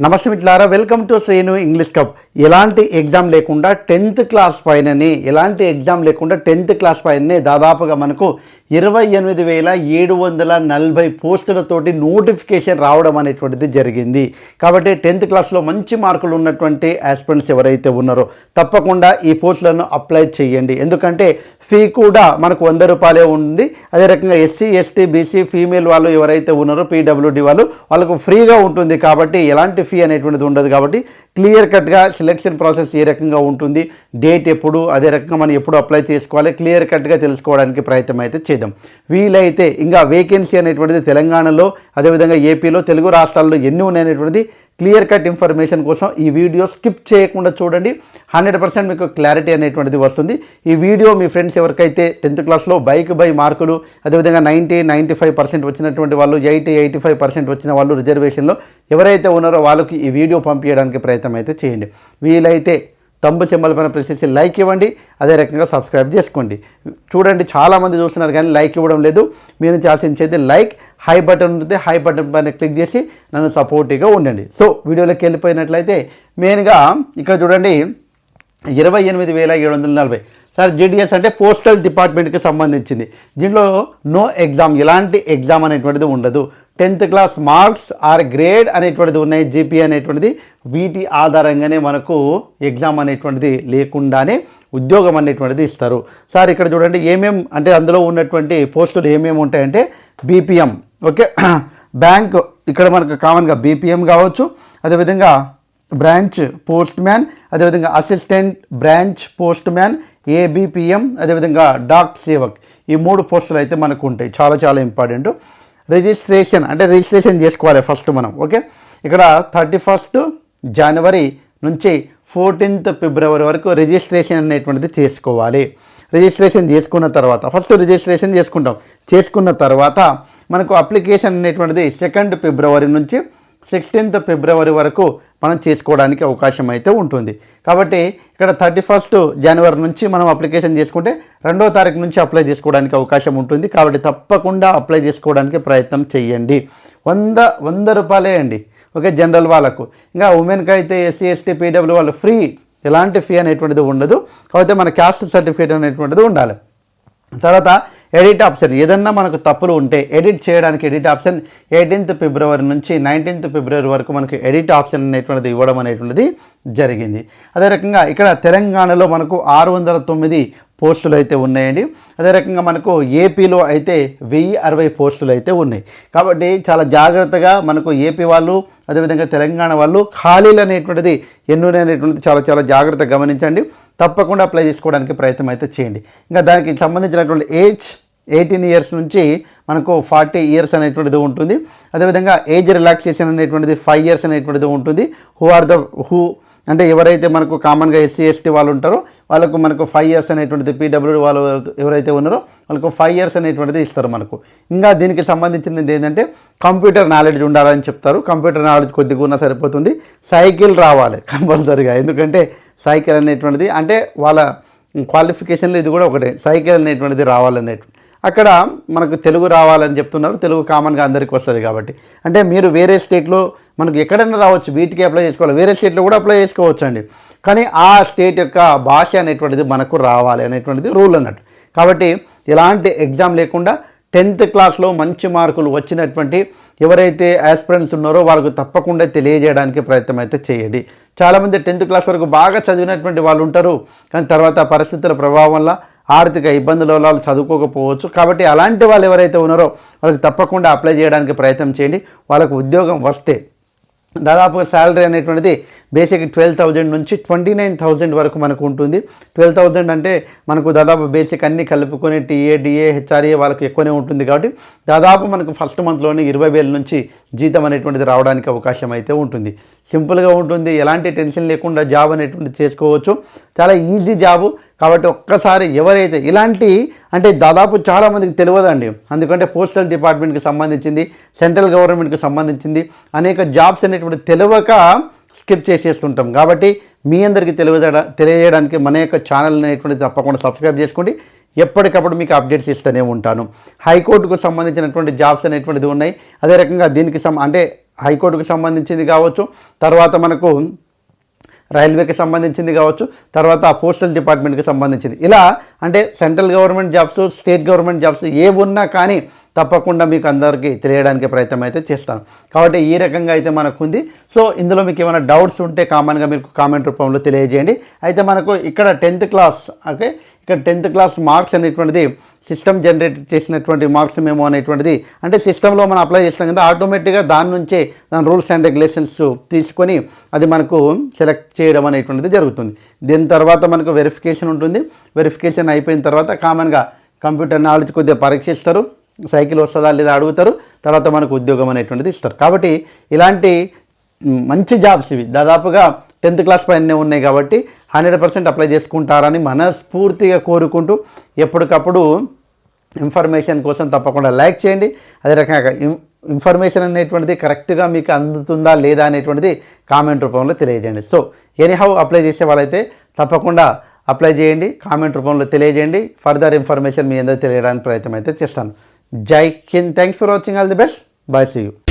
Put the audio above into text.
నమస్తే మిట్లారా welcome to Sreenu English cup ఎలాంటి exam లేకుండా టెన్త్ క్లాస్ పైననే ఎలాంటి ఎగ్జామ్ లేకుండా టెన్త్ క్లాస్ పైననే దాదాపుగా మనకు ఇరవై ఎనిమిది వేల ఏడు వందల నలభై పోస్టులతోటి నోటిఫికేషన్ రావడం అనేటువంటిది జరిగింది. కాబట్టి టెన్త్ క్లాస్లో మంచి మార్కులు ఉన్నటువంటి ఆస్పిరెంట్స్ ఎవరైతే ఉన్నారో తప్పకుండా ఈ పోస్టులను అప్లై చేయండి. ఎందుకంటే ఫీ కూడా మనకు వంద రూపాయలే ఉంది. అదే రకంగా ఎస్సీ ఎస్టీ బీసీ ఫీమేల్ వాళ్ళు ఎవరైతే ఉన్నారో పీడబ్ల్యూడి వాళ్ళు వాళ్ళకు ఫ్రీగా ఉంటుంది కాబట్టి ఎలాంటి ఫీ అనేటువంటిది ఉండదు కాబట్టి క్లియర్ కట్గా సెలెక్షన్ ప్రాసెస్ ఏ రకంగా ఉంటుంది డేట్ ఎప్పుడు అదే రకంగా మనం ఎప్పుడు అప్లై చేసుకోవాలి క్లియర్ కట్గా తెలుసుకోవడానికి ప్రయత్నం అయితే చేద్దాం. వీలైతే ఇంకా వేకెన్సీ అనేటువంటిది తెలంగాణలో అదేవిధంగా ఏపీలో తెలుగు రాష్ట్రాల్లో ఎన్ని ఉన్నాయనేటువంటిది క్లియర్ కట్ ఇన్ఫర్మేషన్ కోసం ఈ వీడియో స్కిప్ చేయకుండా చూడండి. హండ్రెడ్ పర్సెంట్ మీకు క్లారిటీ అనేటువంటిది వస్తుంది. ఈ వీడియో మీ ఫ్రెండ్స్ ఎవరికైతే టెన్త్ క్లాస్లో బైక్ బై మార్కులు అదేవిధంగా నైంటీ నైంటీ ఫైవ్ పర్సెంట్ వచ్చినటువంటి వాళ్ళు ఎయిటీ ఎయిటీ ఫైవ్ పర్సెంట్ వచ్చిన వాళ్ళు రిజర్వేషన్లో ఎవరైతే ఉన్నారో వాళ్ళకి ఈ వీడియో పంపించడానికి ప్రయత్నం అయితే చేయండి. వీలైతే తంబు సింబల్ పైన ప్రెస్ చేసి లైక్ ఇవ్వండి. అదే రకంగా సబ్స్క్రైబ్ చేసుకోండి. చూడండి చాలామంది చూస్తున్నారు కానీ లైక్ ఇవ్వడం లేదు. మీరు నుంచి ఆశించేది లైక్ హై బటన్ ఉంటుంది. హై బటన్ పైన క్లిక్ చేసి నన్ను సపోర్టివ్గా ఉండండి. సో వీడియోలోకి వెళ్ళిపోయినట్లయితే మెయిన్గా ఇక్కడ చూడండి ఇరవై ఎనిమిది వేల ఏడు వందల నలభై. సార్ జేడిఎస్ అంటే పోస్టల్ డిపార్ట్మెంట్కి సంబంధించింది. దీంట్లో నో ఎగ్జామ్ ఎలాంటి ఎగ్జామ్ అనేటువంటిది ఉండదు. Tenth class marks or grade అనేటువంటిది ఉన్నాయి జీపీ అనేటువంటిది. వీటి ఆధారంగానే మనకు ఎగ్జామ్ అనేటువంటిది లేకుండానే ఉద్యోగం అనేటువంటిది ఇస్తారు. సార్ ఇక్కడ చూడండి ఏమేం అంటే అందులో ఉన్నటువంటి పోస్టులు ఏమేమి ఉంటాయంటే బీపీఎం ఓకే? బ్యాంక్ ఇక్కడ మనకు కామన్గా బీపీఎం కావచ్చు. అదేవిధంగా బ్రాంచ్ పోస్ట్ మ్యాన్ అదేవిధంగా assistant branch post man ABPM అదేవిధంగా డాక్ సేవక్. ఈ మూడు పోస్టులు అయితే మనకు ఉంటాయి. చాలా చాలా ఇంపార్టెంట్. రిజిస్ట్రేషన్ అంటే రిజిస్ట్రేషన్ చేసుకోవాలి ఫస్ట్ మనం ఓకే ఇక్కడ థర్టీ ఫస్ట్ జనవరి నుంచి ఫోర్టీన్త్ ఫిబ్రవరి వరకు రిజిస్ట్రేషన్ అనేటువంటిది చేసుకోవాలి. రిజిస్ట్రేషన్ చేసుకున్న తర్వాత ఫస్ట్ రిజిస్ట్రేషన్ చేసుకుంటాం. చేసుకున్న తర్వాత మనకు అప్లికేషన్ అనేటువంటిది సెకండ్ ఫిబ్రవరి నుంచి సిక్స్టీన్త్ ఫిబ్రవరి వరకు మనం చేసుకోవడానికి అవకాశం అయితే ఉంటుంది. కాబట్టి ఇక్కడ థర్టీ ఫస్ట్ జనవరి నుంచి మనం అప్లికేషన్ చేసుకుంటే రెండో తారీఖు నుంచి అప్లై చేసుకోవడానికి అవకాశం ఉంటుంది. కాబట్టి తప్పకుండా అప్లై చేసుకోవడానికి ప్రయత్నం చేయండి. వంద వంద రూపాయలే అండి. ఓకే జనరల్ వాళ్ళకు. ఇంకా ఉమెన్కి అయితే ఎస్సీ ఎస్టీ పీడబ్ల్యూ వాళ్ళు ఫ్రీ. ఎలాంటి ఫీ అనేటువంటిది ఉండదు. కాకపోతే మన క్యాస్ట్ సర్టిఫికేట్ అనేటువంటిది ఉండాలి. తర్వాత ఎడిట్ ఆప్షన్ ఏదన్నా మనకు తప్పులు ఉంటే ఎడిట్ చేయడానికి ఎడిట్ ఆప్షన్ ఎయిటీన్త్ ఫిబ్రవరి నుంచి నైన్టీన్త్ ఫిబ్రవరి వరకు మనకు ఎడిట్ ఆప్షన్ అనేటువంటిది ఇవ్వడం అనేటువంటిది జరిగింది. అదే రకంగా ఇక్కడ తెలంగాణలో మనకు ఆరు వందల తొమ్మిది పోస్టులు అయితే ఉన్నాయండి. అదే రకంగా మనకు ఏపీలో అయితే వెయ్యి అరవై పోస్టులు అయితే ఉన్నాయి. కాబట్టి చాలా జాగ్రత్తగా మనకు ఏపీ వాళ్ళు అదేవిధంగా తెలంగాణ వాళ్ళు ఖాళీలు అనేటువంటిది ఎన్నో అనేటువంటిది చాలా చాలా జాగ్రత్తగా గమనించండి. తప్పకుండా అప్లై చేసుకోవడానికి ప్రయత్నం అయితే చేయండి. ఇంకా దానికి సంబంధించినటువంటి ఏజ్ ఎయిటీన్ ఇయర్స్ నుంచి మనకు ఫార్టీ ఇయర్స్ అనేటువంటిది ఉంటుంది. అదేవిధంగా ఏజ్ రిలాక్సేషన్ అనేటువంటిది ఫైవ్ ఇయర్స్ అనేటువంటిది ఉంటుంది. హూ ఆర్ ద హూ అంటే ఎవరైతే మనకు కామన్గా ఎస్సీ ఎస్టీ వాళ్ళు ఉంటారో వాళ్ళకు మనకు ఫైవ్ ఇయర్స్ అనేటువంటిది పీడబ్ల్యూడి వాళ్ళు ఎవరైతే ఉన్నారో వాళ్ళకు ఫైవ్ ఇయర్స్ అనేటువంటిది ఇస్తారు మనకు. ఇంకా దీనికి సంబంధించినది ఏంటంటే కంప్యూటర్ నాలెడ్జ్ ఉండాలని చెప్తారు. కంప్యూటర్ నాలెడ్జ్ కొద్దిగా ఉన్నా సరిపోతుంది. సైకిల్ రావాలి కంపల్సరీగా. ఎందుకంటే సైకిల్ అనేటువంటిది అంటే వాళ్ళ క్వాలిఫికేషన్లో ఇది కూడా ఒకటే సైకిల్ అనేటువంటిది రావాలనేటువంటి అక్కడ మనకు తెలుగు రావాలని చెప్తున్నారు తెలుగు కామన్గా అందరికీ వస్తుంది కాబట్టి. అంటే మీరు వేరే స్టేట్లో మనకు ఎక్కడైనా రావచ్చు వీటికి అప్లై చేసుకోవాలి వేరే స్టేట్లో కూడా అప్లై చేసుకోవచ్చు అండి కానీ ఆ స్టేట్ యొక్క భాష అనేటువంటిది మనకు రావాలి అనేటువంటిది రూల్ అన్నట్టు. కాబట్టి ఎలాంటి ఎగ్జామ్ లేకుండా టెన్త్ క్లాస్లో మంచి మార్కులు వచ్చినటువంటి ఎవరైతే ఆస్పిరెంట్స్ ఉన్నారో వాళ్ళకు తప్పకుండా తెలియజేయడానికి ప్రయత్నం అయితే చేయండి. చాలామంది టెన్త్ క్లాస్ వరకు బాగా చదివినటువంటి వాళ్ళు ఉంటారు. కానీ తర్వాత పరిస్థితుల ప్రభావం వల్ల ఆర్థిక ఇబ్బందుల వల్ల వాళ్ళు చదువుకోకపోవచ్చు. కాబట్టి అలాంటి వాళ్ళు ఎవరైతే ఉన్నారో వాళ్ళకి తప్పకుండా అప్లై చేయడానికి ప్రయత్నం చేయండి. వాళ్ళకు ఉద్యోగం వస్తే దాదాపుగా శాలరీ అనేటువంటిది బేసిక్ ట్వెల్వ్ థౌజండ్ నుంచి ట్వంటీ నైన్ థౌజండ్ వరకు మనకు ఉంటుంది. ట్వెల్వ్ థౌజండ్ అంటే మనకు దాదాపు బేసిక్ అన్ని కలుపుకొని టీఏ డిఏ హెచ్ఆర్ఏ వాళ్ళకి ఎక్కువనే ఉంటుంది కాబట్టి దాదాపు మనకు ఫస్ట్ మంత్లోనే ఇరవై వేల నుంచి జీతం అనేటువంటిది రావడానికి అవకాశం అయితే ఉంటుంది. సింపుల్గా ఉంటుంది. ఎలాంటి టెన్షన్ లేకుండా జాబ్ అనేటువంటిది చేసుకోవచ్చు. చాలా ఈజీ జాబు. కాబట్టి ఒక్కసారి ఎవరైతే ఇలాంటి అంటే దాదాపు చాలామందికి తెలియదండి. ఎందుకంటే పోస్టల్ డిపార్ట్మెంట్కి సంబంధించింది సెంట్రల్ గవర్నమెంట్కి సంబంధించింది అనేక జాబ్స్ అనేటువంటి తెలియక స్కిప్ చేసేస్తుంటాం. కాబట్టి మీ అందరికీ తెలియజేయడా తెలియజేయడానికి మన యొక్క ఛానల్ అనేటువంటిది తప్పకుండా సబ్స్క్రైబ్ చేసుకోండి. ఎప్పటికప్పుడు మీకు అప్డేట్స్ ఇస్తూనే ఉంటాను. హైకోర్టుకు సంబంధించినటువంటి జాబ్స్ అనేటువంటిది ఉన్నాయి. అదే రకంగా దీనికి సం అంటే హైకోర్టుకు సంబంధించింది కావచ్చు. తర్వాత మనకు రైల్వేకి సంబంధించింది కావచ్చు తర్వాత పోస్టల్ డిపార్ట్మెంట్కి సంబంధించింది. ఇలా అంటే central government jobs state government jobs ఏ ఉన్నా కానీ తప్పకుండా మీకు అందరికీ తెలియడానికి ప్రయత్నం అయితే చేస్తాను. కాబట్టి ఈ రకంగా అయితే మనకు ఉంది సో ఇందులో మీకు ఏమైనా డౌట్స్ ఉంటే కామన్గా మీకు కామెంట్ రూపంలో తెలియజేయండి. అయితే మనకు ఇక్కడ టెన్త్ క్లాస్ ఓకే? ఇక్కడ టెన్త్ క్లాస్ మార్క్స్ అనేటువంటిది సిస్టమ్ జనరేట్ చేసినటువంటి మార్క్స్ మేము అనేటువంటిది అంటే సిస్టంలో మనం అప్లై చేస్తాం కదా ఆటోమేటిక్గా దాని నుంచే దాని రూల్స్ అండ్ రెగ్యులేషన్స్ తీసుకొని అది మనకు సెలెక్ట్ చేయడం అనేటువంటిది జరుగుతుంది. దీని తర్వాత మనకు వెరిఫికేషన్ ఉంటుంది. వెరిఫికేషన్ అయిపోయిన తర్వాత కామన్గా కంప్యూటర్ నాలెడ్జ్ కొద్దిగా పరీక్షిస్తారు. సైకిల్ వస్తుందా లేదా అడుగుతారు తర్వాత మనకు ఉద్యోగం అనేటువంటిది ఇస్తారు. కాబట్టి ఇలాంటి మంచి జాబ్స్ ఇవి. దాదాపుగా టెన్త్ క్లాస్ పైన ఉన్నాయి కాబట్టి హండ్రెడ్ పర్సెంట్ అప్లై చేసుకుంటారని మనస్ఫూర్తిగా కోరుకుంటూ ఎప్పటికప్పుడు ఇన్ఫర్మేషన్ కోసం తప్పకుండా లైక్ చేయండి. అదే రకంగా ఇన్ఫర్మేషన్ అనేటువంటిది కరెక్ట్గా మీకు అందుతుందా లేదా అనేటువంటిది కామెంట్ రూపంలో తెలియజేయండి. సో ఎనీహౌ అప్లై చేసే వాళ్ళైతే తప్పకుండా అప్లై చేయండి కామెంట్ రూపంలో తెలియజేయండి. ఫర్దర్ ఇన్ఫర్మేషన్ మీ అందరూ తెలియడానికి ప్రయత్నం అయితే చేస్తాను. Jai Hind. Thanks for watching. All the best. Bye. See you.